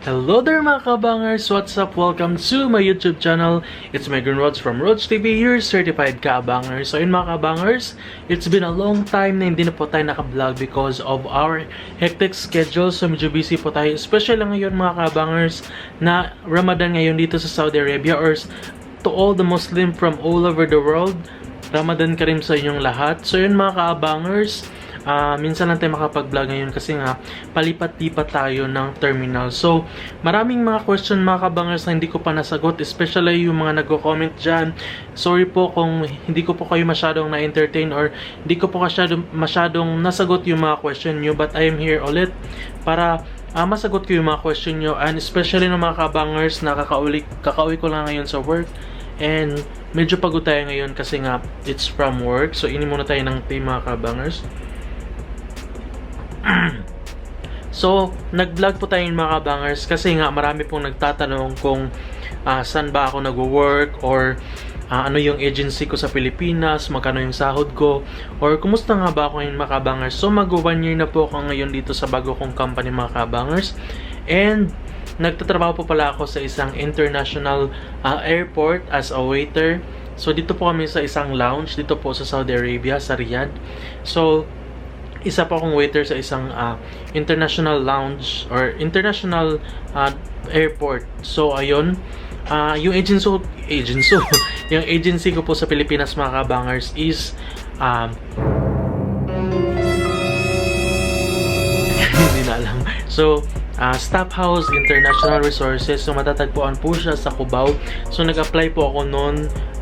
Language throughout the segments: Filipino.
Hello there mga kabangers! What's up? Welcome to my YouTube channel. It's Megan Rods from Rods TV, your certified kabangers. So yun mga kabangers, it's been a long time na hindi na po tayo naka-vlog because of our hectic schedule. So medyo busy po tayo. Especially ngayon mga kabangers na Ramadan ngayon dito sa Saudi Arabia or to all the Muslim from all over the world. Ramadan Karim sa inyong lahat. So yun mga kabangers, Ah, minsan lang tayo makapag-vlog ngayon kasi nga palipat-lipat tayo ng terminal. So, maraming mga question mga kabangers na hindi ko pa nasagot, especially yung mga nagko-comment dyan. Sorry po kung hindi ko po kayo masyadong na-entertain or hindi ko po masyadong, masyadong nasagot yung mga question nyo. But I am here ulit para ah, masagot ko yung mga question nyo and especially ng mga kabangers na kakauli, kakauwi ko lang ngayon sa work. And medyo pagod tayo ngayon kasi nga it's from work. So, ini muna tayo ng team mga kabangers. So, nag-vlog po tayo mga kabangers kasi nga marami pong nagtatanong kung ah, saan ba ako nag-work or ah, ano yung agency ko sa Pilipinas, magkano yung sahod ko, or kumusta nga ba ako ngayon mga kabangers. So, mag one year na po ako ngayon dito sa bago kong company mga kabangers. And, nagtatrabaho po pala ako sa isang international ah, airport as a waiter. So, dito po kami sa isang lounge, dito po sa Saudi Arabia, sa Riyadh. So, isa pa akong waiter sa isang ah, international lounge or international ah, airport. So ayun, ah, yung agency agency yung agency ko po sa Pilipinas mga kabangers is um, hindi na alam. So, ah, Staff House International Resources. So, matatagpuan po siya sa Cubao. So, nag-apply po ako noon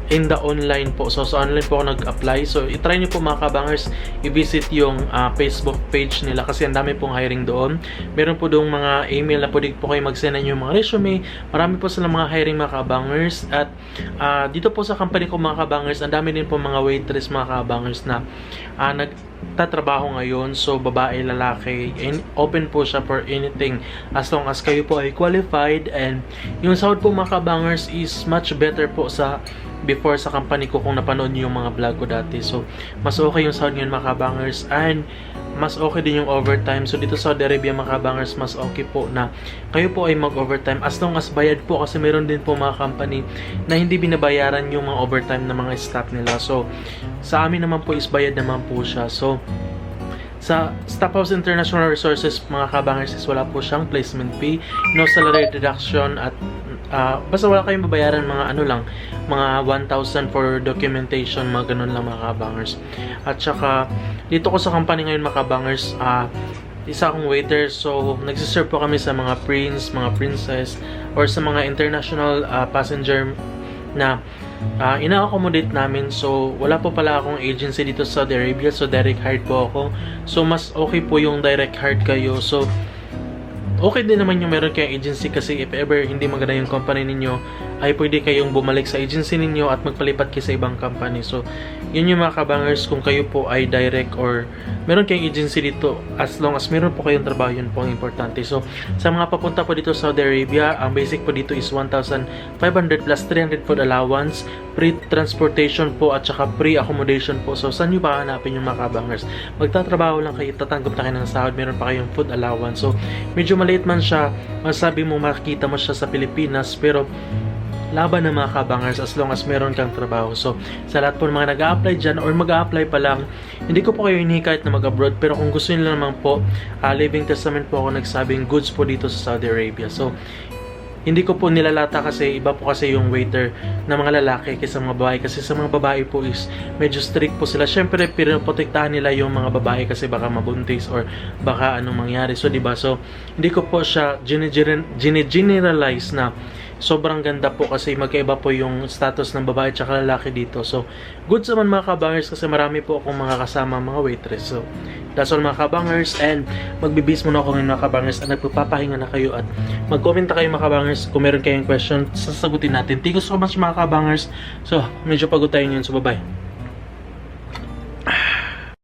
in the online po. So, sa online po ako nag-apply. So, itry nyo po mga kabangers, i-visit yung ah, Facebook page nila kasi ang dami pong hiring doon. Meron po doon mga email na pwede po kayo mag-send yung mga resume. Marami po silang mga hiring mga kabangers. At ah, dito po sa company ko mga kabangers, ang dami din po mga waitress mga kabangers na ah, nagtatrabaho ngayon. So, babae, lalaki, and open po siya for anything as long as kayo po ay qualified and yung sahod po mga kabangers is much better po sa before sa company ko kung napanood niyo yung mga vlog ko dati. So, mas okay yung sahod ngayon mga kabangers and mas okay din yung overtime. So, dito sa Saudi Arabia mga kabangers, mas okay po na kayo po ay mag-overtime as long as bayad po kasi meron din po mga company na hindi binabayaran yung mga overtime ng mga staff nila. So, sa amin naman po is bayad naman po siya. So, sa Staff House International Resources, mga kabangers, wala po siyang placement fee, no salary deduction, at ah, basta wala kayong babayaran mga ano lang, mga 1,000 for documentation, mga ganun lang mga kabangers. At saka, dito ko sa company ngayon mga kabangers, ah, isa akong waiter, so nagsiserve po kami sa mga prince, mga princess, or sa mga international ah, passenger na ah, ina-accommodate namin. So, wala po pala akong agency dito sa Saudi Arabia. So, direct hired po ako. So, mas okay po yung direct hired kayo. So, okay din naman yung meron kayong agency kasi if ever hindi maganda yung company ninyo, ay pwede kayong bumalik sa agency ninyo at magpalipat kayo sa ibang company. So, yun yung mga kabangers kung kayo po ay direct or meron kayong agency dito as long as meron po kayong trabaho yun po ang importante. So, sa mga papunta po dito sa Saudi Arabia, ang basic po dito is 1,500 plus 300 food allowance, free transportation po at saka free accommodation po. So, saan nyo ba hanapin yung mga kabangers? Magtatrabaho lang kayo, tatanggap na kayo ng sahod, meron pa kayong food allowance. So, medyo maliit man siya, masabi mo makikita mo siya sa Pilipinas, pero laban ng mga kabangers as long as meron kang trabaho. So, sa lahat po ng mga nag-a-apply dyan or mag-a-apply pa lang, hindi ko po kayo hinihikayat na mag-abroad pero kung gusto nyo naman po, ah, Living Testament po ako nagsabing goods po dito sa Saudi Arabia. So, hindi ko po nilalata kasi iba po kasi yung waiter na mga lalaki kaysa mga babae kasi sa mga babae po is medyo strict po sila. Syempre, pinoprotektahan nila yung mga babae kasi baka mabuntis or baka anong mangyari. So, di ba? So, hindi ko po siya gine-generalize na sobrang ganda po kasi magkaiba po yung status ng babae at lalaki dito. So, good naman mga kabangers kasi marami po akong mga kasama mga waitress. So, that's all mga kabangers and magbibis muna ako ngayon mga kabangers at nagpapahinga na kayo at mag-comment kayo mga kabangers kung meron kayong question, sasagutin natin. Thank you so much mga kabangers. So, medyo pagod tayo ngayon. So, bye-bye.